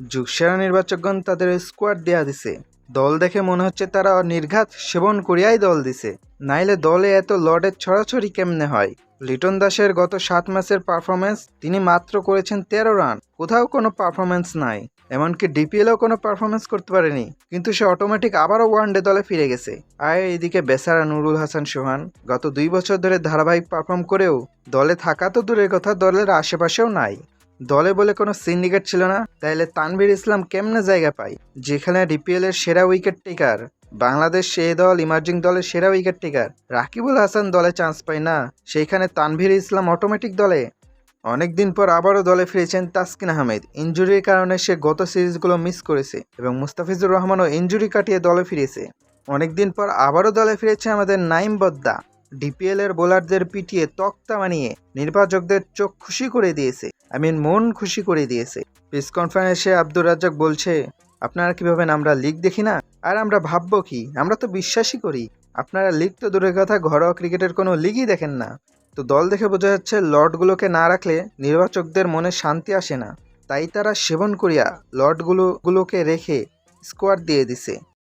যুগসেরা নির্বাচকগণ তাদের স্কোয়াড দেয়া দিছে। দল দেখে মনে হচ্ছে তারা নির্ঘাত সেবন করিয়াই দল দিছে। নাইলে দলে এত লর্ডের ছড়াছড়ি কেমনে হয়? লিটন দাসের গত সাত ম্যাচের পারফরমেন্স তিনি মাত্র করেছেন তেরো রান। কোথাও কোনো পারফরমেন্স নাই। এমনকি ডিপিএলও কোনো পারফরমেন্স করতে পারেনি। কিন্তু সে অটোমেটিক আবারও ওয়ানডে দলে ফিরে গেছে। আর এদিকে বেসারা নুরুল হাসান সোহান গত দুই বছর ধরে ধারাবাহিক পারফর্ম করেও দলে থাকা তো দূরের কথা, দলের আশেপাশেও নাই। দলে বলে কোনো সিন্ডিকেট ছিল না, তাইলে তানভীর ইসলাম কেমনে জায়গা পায়? যেখানে ডিপিএল এর সেরা উইকেট টেকার, বাংলাদেশ সে দল, ইমার্জিং দলের সেরা উইকেট টেকার, রাকিবুল হাসান দলে চান্স পায় না, সেইখানে তানভীর ইসলাম অটোমেটিক দলে। অনেকদিন পর আবারও দলে ফিরেছেন তাসকিন আহমেদ ইঞ্জুরির কারণে সে গত সিরিজগুলো মিস করেছে এবং মুস্তাফিজুর রহমানও ইঞ্জুরি কাটিয়ে দলে ফিরেছে। অনেকদিন পর আবারও দলে ফিরেছে আমাদের নাইম বদ্দা ডিপিএল এর বোলারদের পিটিয়ে তক্তা বানিয়ে নির্বাচকদের চোখ খুশি করে দিয়েছে। আই মিন খুশি করে দিয়েছে। প্রেস কনফারেন্সে আব্দুর রাজ্জাক বলছে, আপনারা কি ভাবেন আমরা লিগ দেখি না? আর আমরা ভাববো কি? আমরা তো বিশ্বাসই করি। আপনারা লিগ তো দূরের কথা, ঘরোয়া ক্রিকেটের কোনো লিগই দেখেন না। তো দল দেখে বোঝা যাচ্ছে, লর্ডগুলোকে না রাখলে নির্বাচকদের মনে শান্তি আসে না। তাই তারা সেবন করিয়া লর্ডগুলো গুলোকে রেখে স্কোয়াড দিয়ে দিছে।